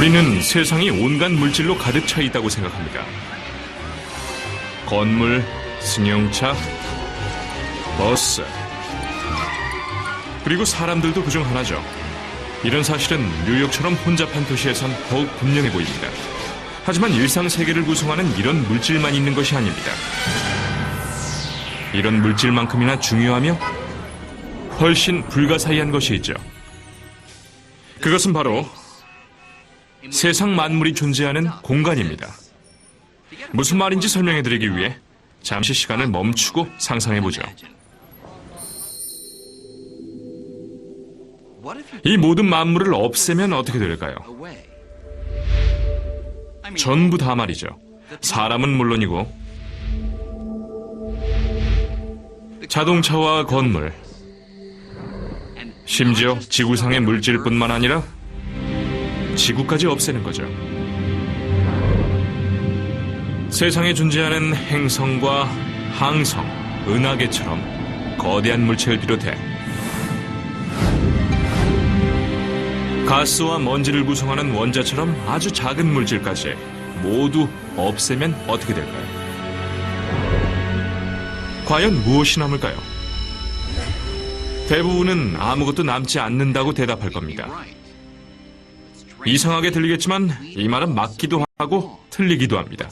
우리는 세상이 온갖 물질로 가득 차 있다고 생각합니다. 건물, 승용차, 버스, 그리고 사람들도 그중 하나죠. 이런 사실은 뉴욕처럼 혼잡한 도시에선 더욱 분명해 보입니다. 하지만 일상 세계를 구성하는 이런 물질만 있는 것이 아닙니다. 이런 물질만큼이나 중요하며 훨씬 불가사의한 것이 있죠. 그것은 바로 세상 만물이 존재하는 공간입니다. 무슨 말인지 설명해 드리기 위해 잠시 시간을 멈추고 상상해 보죠. 이 모든 만물을 없애면 어떻게 될까요? 전부 다 말이죠. 사람은 물론이고 자동차와 건물, 심지어 지구상의 물질뿐만 아니라 지구까지 없애는 거죠. 세상에 존재하는 행성과 항성, 은하계처럼 거대한 물체를 비롯해 가스와 먼지를 구성하는 원자처럼 아주 작은 물질까지 모두 없애면 어떻게 될까요? 과연 무엇이 남을까요? 대부분은 아무것도 남지 않는다고 대답할 겁니다. 이상하게 들리겠지만 이 말은 맞기도 하고 틀리기도 합니다.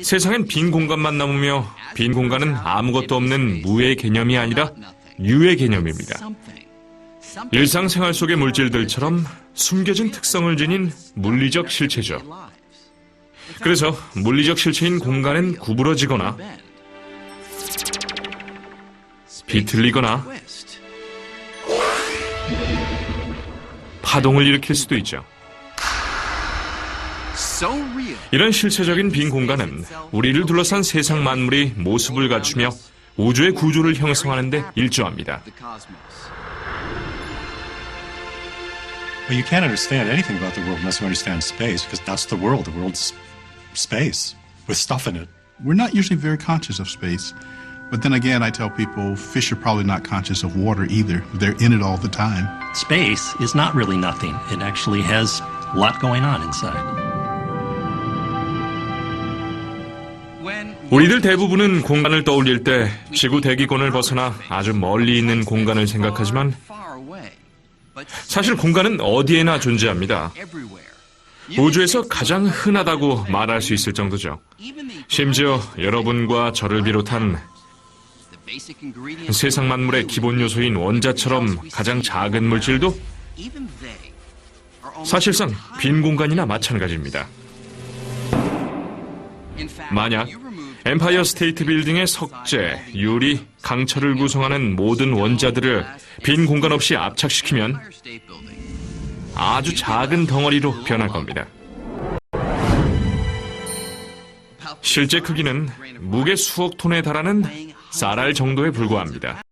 세상엔 빈 공간만 남으며 빈 공간은 아무것도 없는 무의 개념이 아니라 유의 개념입니다. 일상생활 속의 물질들처럼 숨겨진 특성을 지닌 물리적 실체죠. 그래서 물리적 실체인 공간은 구부러지거나 비틀리거나 파동을 일으킬 수도 있죠. 이런 실체적인 빈 공간은 우리를 둘러싼 세상 만물이 모습을 갖추며 우주의 구조를 형성하는데 일조합니다. Well, you can't understand anything about the world unless you understand space, because that's the world. The world's space with stuff in it. We're not usually very conscious of space. But then again, I tell people fish are probably not conscious of water either. They're in it all the time. Space is not really nothing. It actually has a lot going on inside. 우리들 대부분은 공간을 떠올릴 때 지구 대기권을 벗어나 아주 멀리 있는 공간을 생각하지만 사실 공간은 어디에나 존재합니다. 우주에서 가장 흔하다고 말할 수 있을 정도죠. 심지어 여러분과 저를 비롯한 세상 만물의 기본 요소인 원자처럼 가장 작은 물질도 사실상 빈 공간이나 마찬가지입니다. 만약 엠파이어 스테이트 빌딩의 석재, 유리, 강철을 구성하는 모든 원자들을 빈 공간 없이 압착시키면 아주 작은 덩어리로 변할 겁니다. 실제 크기는 무게 수억 톤에 달하는 쌀알 정도에 불과합니다.